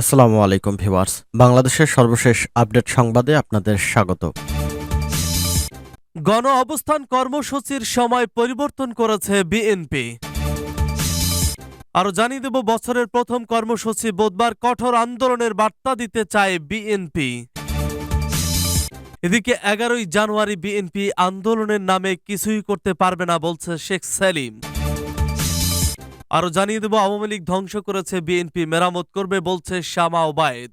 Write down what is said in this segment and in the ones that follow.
আসসালামু আলাইকুম ভিউয়ার্স। বাংলাদেশের সর্বশেষ আপডেট সংবাদে আপনাদের স্বাগত। গণ অবস্থান কর্মসূচির সময় পরিবর্তন করেছে বিএনপি। আরও জানিয়ে দেব, বছরের প্রথম কর্মসূচি বুধবার কঠোর আন্দোলনের বার্তা দিতে চায় বিএনপি। এদিকে এগারোই জানুয়ারি বিএনপি আন্দোলনের নামে কিছুই করতে পারবে না বলছে শেখ সেলিম। আরও জানিয়ে দেব, আওয়ামী লীগ ধ্বংস করেছে বিএনপি, মেরামত করবে বলছে শ্যামা ওবায়দ।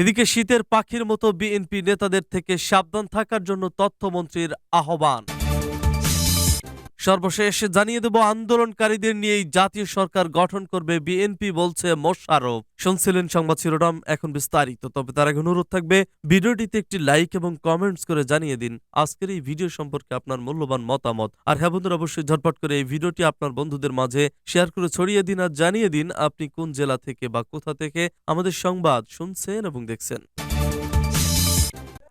এদিকে শীতের পাখির মতো বিএনপি নেতাদের থেকে সাবধান থাকার জন্য তথ্যমন্ত্রীর আহ্বান। সর্বশেষ জানিয়ে দেব, আন্দোলনকারীদের নিয়েই জাতীয় সরকার গঠন করবে বিএনপি, বলছে মোশারফ শুনছিলেন সংবাদ শিরোনাম, এখন বিস্তারিত। তবে তার আগে অনুরোধ থাকবে, ভিডিওটিতে একটি লাইক এবং কমেন্টস করে জানিয়ে দিন, আজকের এই ভিডিও সম্পর্কে আপনার মূল্যবান মতামত। আর হ্যাঁ বন্ধুরা, অবশ্যই ঝটপট করে এই ভিডিওটি আপনার বন্ধুদের মাঝে শেয়ার করে ছড়িয়ে দিন আর জানিয়ে দিন, আপনি কোন জেলা থেকে বা কোথা থেকে আমাদের সংবাদ শুনছেন এবং দেখছেন।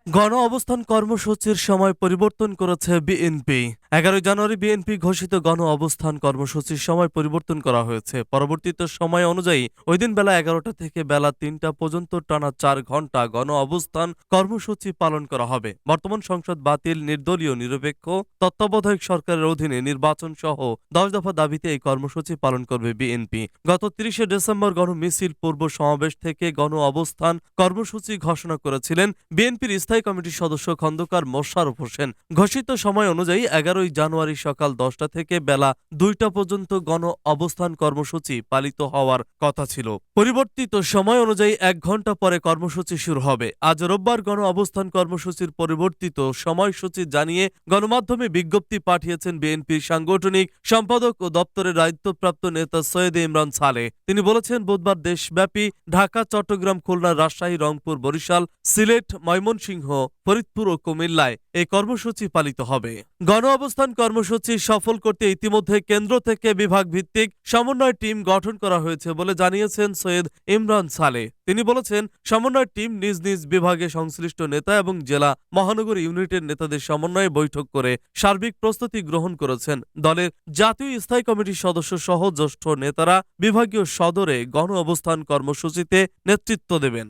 গণ অবস্থান কর্মসূচির সময় পরিবর্তন করেছে বিএনপি। এগারোই জানুয়ারি বিএনপি ঘোষিত গণ অবস্থান কর্মসূচির সময় পরিবর্তন করা হয়েছে। পরবর্তীতে সময় অনুযায়ী ওই দিন বেলা এগারোটা থেকে বেলা তিনটা পর্যন্ত টানা চার ঘণ্টা গণ অবস্থান কর্মসূচি পালন করা হবে। বর্তমান সংসদ বাতিল, নির্দলীয়, নিরপেক্ষ, তত্ত্বাবধায়ক সরকারের অধীনে নির্বাচন সহ দশ দফা দাবিতে এই কর্মসূচি পালন করবে বিএনপি। গত তিরিশে ডিসেম্বর গণ মিছিল পূর্ব সমাবেশ থেকে গণ অবস্থান কর্মসূচি ঘোষণা করেছিলেন বিএনপির স্থায়ী কমিটির সদস্য খন্দকার মোশারফ হোসেন। ঘোষিত সময় অনুযায়ী এগারোই জানুয়ারি সকাল দশটা থেকে বেলা দুইটা পর্যন্ত গণ অবস্থান কর্মসূচি পালিত হওয়ার কথা ছিল। পরিবর্তিত সময় অনুযায়ী এক ঘণ্টা পরে কর্মসূচি শুরু হবে। আজ রোববার গণ অবস্থান কর্মসূচির পরিবর্তিত সময়সূচি জানিয়ে গণমাধ্যমে বিজ্ঞপ্তি পাঠিয়েছেন বিএনপির সাংগঠনিক সম্পাদক ও দপ্তরের দায়িত্বপ্রাপ্ত নেতা সৈয়দ ইমরান সালে। তিনি বলেছেন, বুধবার দেশব্যাপী ঢাকা, চট্টগ্রাম, খুলনা, রাজশাহী, রংপুর, বরিশাল, সিলেট, ময়মনসিংহ ফরিদপুর ও কুমিল্লায় এই কর্মসূচি পালিত হবে। গণ অবস্থান কর্মসূচি সফল করতে ইতিমধ্যে কেন্দ্র থেকে বিভাগ ভিত্তিক সমন্বয় টিম গঠন করা হয়েছে বলে জানিয়েছেন সৈয়দ ইমরান সালে। তিনি বলেছেন, সমন্বয় টিম নিজ নিজ বিভাগে সংশ্লিষ্ট নেতা এবং জেলা মহানগর ইউনিটের নেতাদের সমন্বয়ে বৈঠক করে সার্বিক প্রস্তুতি গ্রহণ করেছেন। দলের জাতীয় স্থায়ী কমিটির সদস্য সহ জ্যেষ্ঠ নেতারা বিভাগীয় সদরে গণ অবস্থান কর্মসূচিতে নেতৃত্ব দেবেন।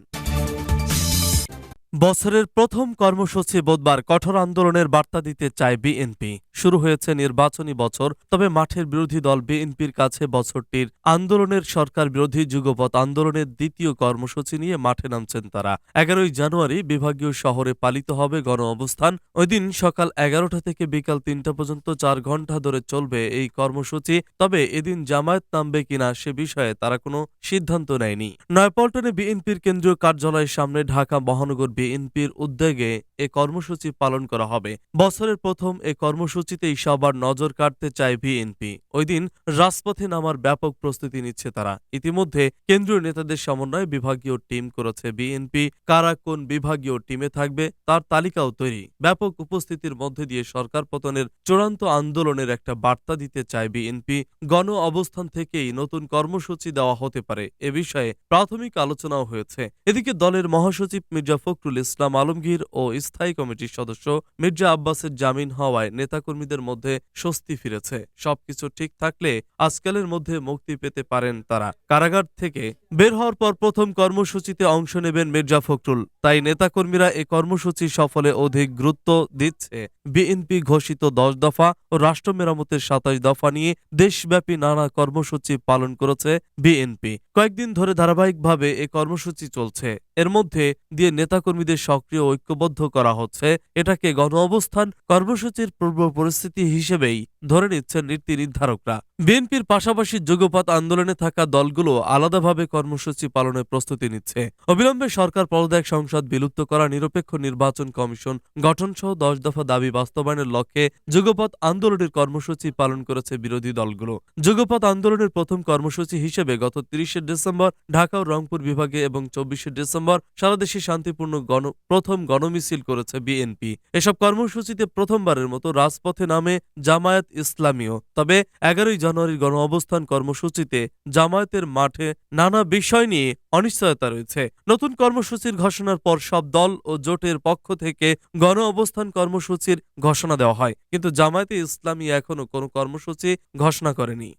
বছরের প্রথম কর্মসূচি বুধবার কঠোর আন্দোলনের বার্তা দিতে চায় বিএনপি। শুরু হয়েছে নির্বাচনী বছর, তবে মাঠের বিরোধী দল বিএনপির কাছে বছরটির আন্দোলনের সরকার বিরোধী যুগপৎ আন্দোলনের দ্বিতীয় কর্মসূচি নিয়ে মাঠে নামছেন তারা। এগারোই জানুয়ারি বিভাগীয় শহরে পালিত হবে গণ অবস্থান ওই দিন সকাল এগারোটা থেকে বিকাল তিনটা পর্যন্ত চার ঘণ্টা ধরে চলবে এই কর্মসূচি, তবে এদিন জামায়াত নামবে কিনা সে বিষয়ে তারা কোনো সিদ্ধান্ত নেয়নি। নয়পল্টনে বিএনপির কেন্দ্রীয় কার্যালয়ের সামনে ঢাকা মহানগর বিএনপির উদ্যোগে এ কর্মসূচি পালন করা হবে। বছরের প্রথম এ কর্মসূচিতেই সবার নজর কাটতে চায় বিএনপি। ওই দিন রাজপথে নামার ব্যাপক প্রস্তুতি নিচ্ছে তারা। ইতিমধ্যে কেন্দ্রীয় নেতাদের সমন্বয়ে বিভাগীয় টিম করেছে বিএনপি। কারা কোন বিভাগীয় টিমে থাকবে তার তালিকাও তৈরি। ব্যাপক উপস্থিতির মধ্যে দিয়ে সরকার পতনের চূড়ান্ত আন্দোলনের একটা বার্তা দিতে চায় বিএনপি। গণ অবস্থান থেকেই নতুন কর্মসূচি দেওয়া হতে পারে এ বিষয়ে প্রাথমিক আলোচনাও হয়েছে। এদিকে দলের মহাসচিব মির্জা ফখরুল ইসলাম আলমগীর ও স্থায়ী কমিটির সদস্য মির্জা আব্বাসের জামিন হওয়ায় নেতাকর্মীদের মধ্যে স্বস্তি ফিরেছে। সবকিছু ঠিক থাকলে আজকালের মধ্যে মুক্তি পেতে পারেন তারা। কারাগার থেকে বের হওয়ার পর প্রথম কর্মসূচিতে অংশ নেবেন মির্জা ফখরুল। তাই নেতাকর্মীরা এ কর্মসূচি সফলে অধিক গুরুত্ব দিচ্ছে। বিএনপি ঘোষিত দশ দফা ও রাষ্ট্র মেরামতের সাতাশ দফা নিয়ে দেশব্যাপী নানা কর্মসূচি পালন করেছে বিএনপি। কয়েকদিন ধরে ধারাবাহিকভাবে এ কর্মসূচি চলছে। এর মধ্যে দিয়ে নেতাকর্মীদের সক্রিয় ঐক্যবদ্ধ করা হচ্ছে। এটাকে গণ অবস্থান কর্মসূচির পূর্ব পরিস্থিতি হিসেবেই ধরে নিচ্ছেন নীতি নির্ধারকরা। বিএনপির পাশাপাশি যুগপৎ আন্দোলনে থাকা দলগুলো আলাদাভাবে কর্মসূচি পালনের প্রস্তুতি নিচ্ছে। অবিলম্বে সরকার পদত্যাগ সংসদ বিলুপ্ত করা নিরপেক্ষ নির্বাচন কমিশন গঠনসহ দশ দফা দাবি বাস্তবায়নের লক্ষ্যে যুগপৎ আন্দোলনের কর্মসূচি পালন করেছে বিরোধী দলগুলো। যুগপৎ আন্দোলনের প্রথম কর্মসূচি হিসেবে গত তিরিশে ডিসেম্বর ঢাকা ও রংপুর বিভাগে এবং চব্বিশে ডিসেম্বর সারাদেশে শান্তিপূর্ণ গণ, প্রথম গণমিছিল করেছে বিএনপি। এসব কর্মসূচিতে প্রথমবারের মতো রাজপথে নামে জামায়াত ইসলামীয়। তবে এগারোই জানুয়ারির গণ অবস্থান কর্মসূচিতে জামায়াতের মাঠে নানা বিষয় নিয়ে অনিশ্চয়তা রয়েছে। নতুন কর্মসূচির ঘোষণার পর সব দল ও জোটের পক্ষ থেকে গণ অবস্থান কর্মসূচির ঘোষণা দেওয়া হয়। কিন্তু জামায়াতে ইসলামী এখনও কোনো কর্মসূচি ঘোষণা করেনি।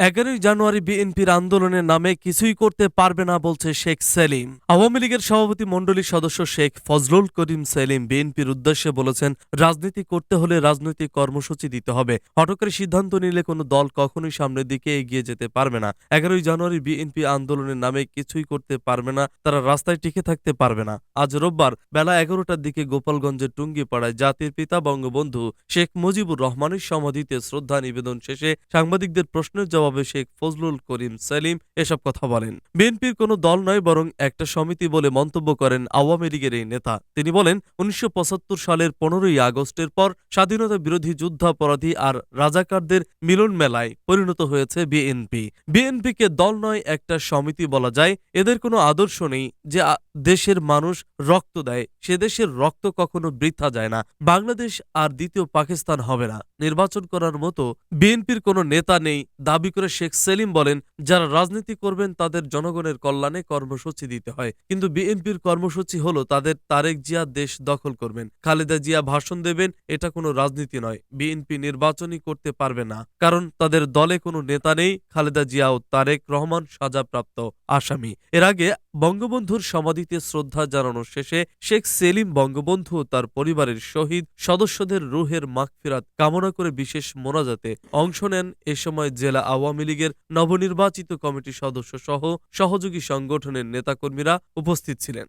এগারোই জানুয়ারি বিএনপির আন্দোলনের নামে কিছুই করতে পারবে না বলছে শেখ সেলিম। আওয়ামী লীগের সভাপতি মণ্ডলীর সদস্য শেখ ফজলুল করিম সেলিম বিএনপির উদ্দেশ্যে বলেছেন, রাজনীতি করতে হলে রাজনৈতিক কর্মসূচি দিতে হবে। হটকারী সিদ্ধান্ত নিলে কোনো দল কখনোই সামনের দিকে এগিয়ে যেতে পারবে না। এগারোই জানুয়ারি বিএনপি আন্দোলনের নামে কিছুই করতে পারবে না, তারা রাস্তায় টিকে থাকতে পারবে না। আজ রোববার বেলা এগারোটার দিকে গোপালগঞ্জের টুঙ্গিপাড়ায় জাতির পিতা বঙ্গবন্ধু শেখ মুজিবুর রহমানের সমাধিতে শ্রদ্ধা নিবেদন শেষে সাংবাদিকদের প্রশ্নের জবাবে শেখ ফজলুল করিম সেলিম এসব কথা বলেন। বিএনপির কোনো দল নয়, বরং একটা সমিতি বলে মন্তব্য করেন আওয়ামী লীগের এই নেতা। তিনি বলেন, উনিশশো সালের পনেরোই আগস্টের পর স্বাধীনতা বিরোধী যুদ্ধাপরাধী আর রাজাকারদের মিলন মেলায় পরিণত হয়েছে বিএনপি। বিএনপিকে দল নয়, একটা সমিতি বলা যায়। এদের কোনো আদর্শ নেই যে দেশের মানুষ রক্ত দেয়। সে দেশের রক্ত কখনো বৃথা যায় না। বাংলাদেশ আর দ্বিতীয় পাকিস্তান হবে না। নির্বাচন করার মতো বিএনপির কোনো নেতা নেই, দাবি করে শেখ সেলিম বলেন, যারা রাজনীতি করবেন, তাদের জনগণের কল্যাণে কর্মসূচি দিতে হয়। কিন্তু বিএনপির কর্মসূচি হলো তাদের তারেক জিয়া দেশ দখল করবেন। খালেদা জিয়া ভাষণ দেবেন, এটা কোনো রাজনীতি নয়। বিএনপি নির্বাচনই করতে পারবে না। কারণ তাদের দলে কোনো নেতা নেই, খালেদা জিয়া ও তারেক রহমান সাজাপ্রাপ্ত আসামি। এর আগে বঙ্গবন্ধুর সমাধিতে শ্রদ্ধা জানানো শেষে শেখ সেলিম বঙ্গবন্ধু তার পরিবারের শহীদ সদস্যদের রুহের মাগফিরাত কামনা করে বিশেষ মোনাজাতে অংশ নেন এ সময় জেলা আওয়ামী লীগের নবনির্বাচিত কমিটির সদস্য সহ সহযোগী সংগঠনের নেতাকর্মীরা উপস্থিত ছিলেন।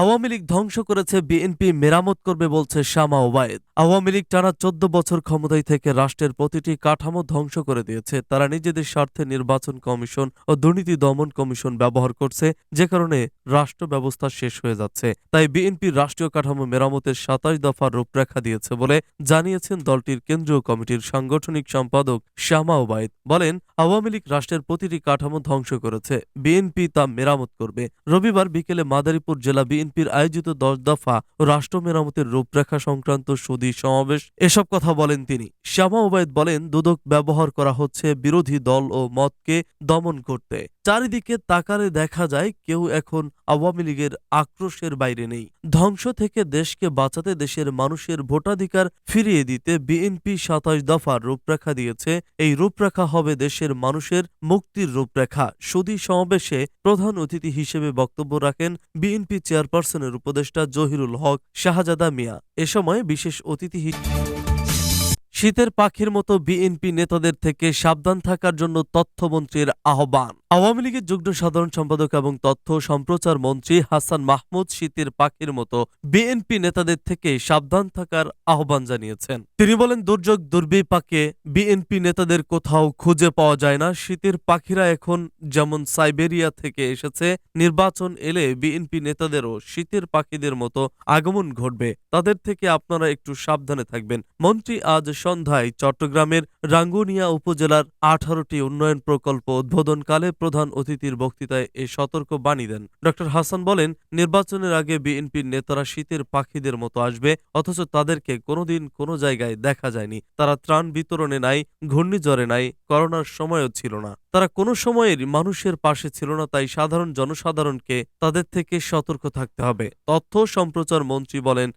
আওয়ামী লীগ ধ্বংস করেছে বিএনপি, মেরামত করবে বলছে শামা ওবায়েদ। আওয়ামী লীগ টানা চোদ্দ বছর ক্ষমতায় থেকে রাষ্ট্রের প্রতিটি কাঠামো ধ্বংস করে দিয়েছে। তারা নিজেদের স্বার্থে নির্বাচন কমিশন ও দুর্নীতি দমন কমিশন ব্যবহার করছে, যে কারণে রাষ্ট্র ব্যবস্থা শেষ হয়ে যাচ্ছে। তাই বিএনপির রাষ্ট্রীয় কাঠামো মেরামতের সাতাশ দফার রূপরেখা দিয়েছে বলে জানিয়েছেন দলটির কেন্দ্রীয় কমিটির সাংগঠনিক সম্পাদক শ্যামা ওবায়েদ। বলেন, আওয়ামী লীগ রাষ্ট্রের প্রতিটি কাঠামো ধ্বংস করেছে। বিএনপি তা মেরামত করবে। রবিবার বিকেলে মাদারীপুর জেলা বিএনপির আয়োজিত দশ দফা রাষ্ট্র মেরামতের রূপরেখা সংক্রান্ত সুদী সমাবেশ, এসব কথা বলেন তিনি। শ্যামা ওবায়দ বলেন, দুদক ব্যবহার করা হচ্ছে বিরোধী দল ও মতকে দমন করতে। চারিদিকে তাকারে দেখা যায় কেউ এখন আওয়ামী লীগের আক্রোশের বাইরে নেই। ধ্বংস থেকে দেশকে বাঁচাতে দেশের মানুষের ভোটাধিকার ফিরিয়ে দিতে বিএনপি সাতাশ দফার রূপরেখা দিয়েছে। এই রূপরেখা হবে দেশের মানুষের মুক্তির রূপরেখা। সুদী সমাবেশে প্রধান অতিথি হিসেবে বক্তব্য রাখেন বিএনপি চেয়ারপারসনের উপদেষ্টা জহিরুল হক শাহজাদা মিয়া। এ সময় বিশেষ অতিথি হি- শীতের পাখির মতো বিএনপি নেতাদের থেকে সাবধান থাকার জন্য তথ্যমন্ত্রীর আহ্বান। আওয়ামী লীগের যুগ্ম সাধারণ সম্পাদক এবং তথ্য সম্প্রচার মন্ত্রী হাসান মাহমুদ শীতের পাখির মতো বিএনপি নেতাদের থেকে সাবধান থাকার আহ্বান জানিয়েছেন। তিনি বলেন, দুর্যোগ দুর্বিপাকে বিএনপি নেতাদের কোথাও খুঁজে পাওয়া যায় না। শীতের পাখিরা এখন যেমন সাইবেরিয়া থেকে এসেছে, নির্বাচন এলে বিএনপি নেতাদেরও শীতের পাখিদের মতো আগমন ঘটবে। তাদের থেকে আপনারা একটু সাবধানে থাকবেন। মন্ত্রী আজ সন্ধ্যায় চট্টগ্রামের রাঙ্গুনিয়া উপজেলার আঠারোটি উন্নয়ন প্রকল্প উদ্বোধনকালে প্রধান অতিথির বক্তৃতায় এ সতর্ক বাণী দেন। ড. হাসান বলেন, নির্বাচনের আগে বিএনপির নেতারা শীতের পাখিদের মতো আসবে, অথচ তাদেরকে কোনোদিন কোনো জায়গায় দেখা যায়নি। তারা ত্রাণ বিতরণে নাই, ঘূর্ণিঝড়ে নাই, করোনার সময়ও ছিল না। তারা কোনো সময়ের মানুষের পাশে ছিল না, তাই সাধারণ জনসাধারণকে তাদের থেকে সতর্ক থাকতে হবে। তথ্য সম্প্রচার মন্ত্রী বলেন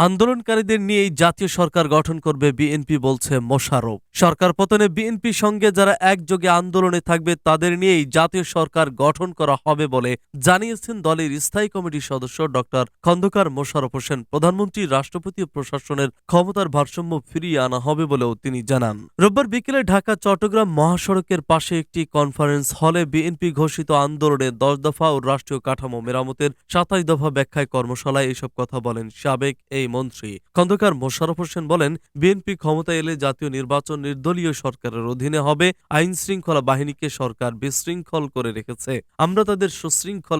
আন্দোলনকারীদের নিয়েই জাতীয় সরকার গঠন করবে বিএনপি বলছে মোশারফ সরকার পতনে বিএনপির সঙ্গে যারা একযোগে আন্দোলনে থাকবে, তাদের নিয়েই জাতীয় সরকার গঠন করা হবে বলে জানিয়েছেন দলের স্থায়ী কমিটির সদস্য ডক্টর খন্দকার মোশারফ হোসেন। প্রধানমন্ত্রী, রাষ্ট্রপতি প্রশাসনের ক্ষমতার ভারসাম্য ফিরিয়ে আনা হবে বলেও তিনি জানান। রোববার বিকেলে ঢাকা, চট্টগ্রাম মহাসড়কের পাশে একটি কনফারেন্স হলে বিএনপি ঘোষিত আন্দোলনে দশ দফা ও রাষ্ট্রীয় কাঠামো মেরামতের সাতাশ দফা ব্যাখ্যায় কর্মশালায় এসব কথা বলেন সাবেক এই মন্ত্রী। খন্দকার মোশারফ হোসেন বলেন, বিএনপি ক্ষমতায় এলে জাতীয় নির্বাচন নির্দলীয় সরকারের অধীনে হবে। আইন শৃঙ্খলা বাহিনীকে সরকার বিশৃঙ্খল করে রেখেছে। আমরা তাদের সুশৃঙ্খল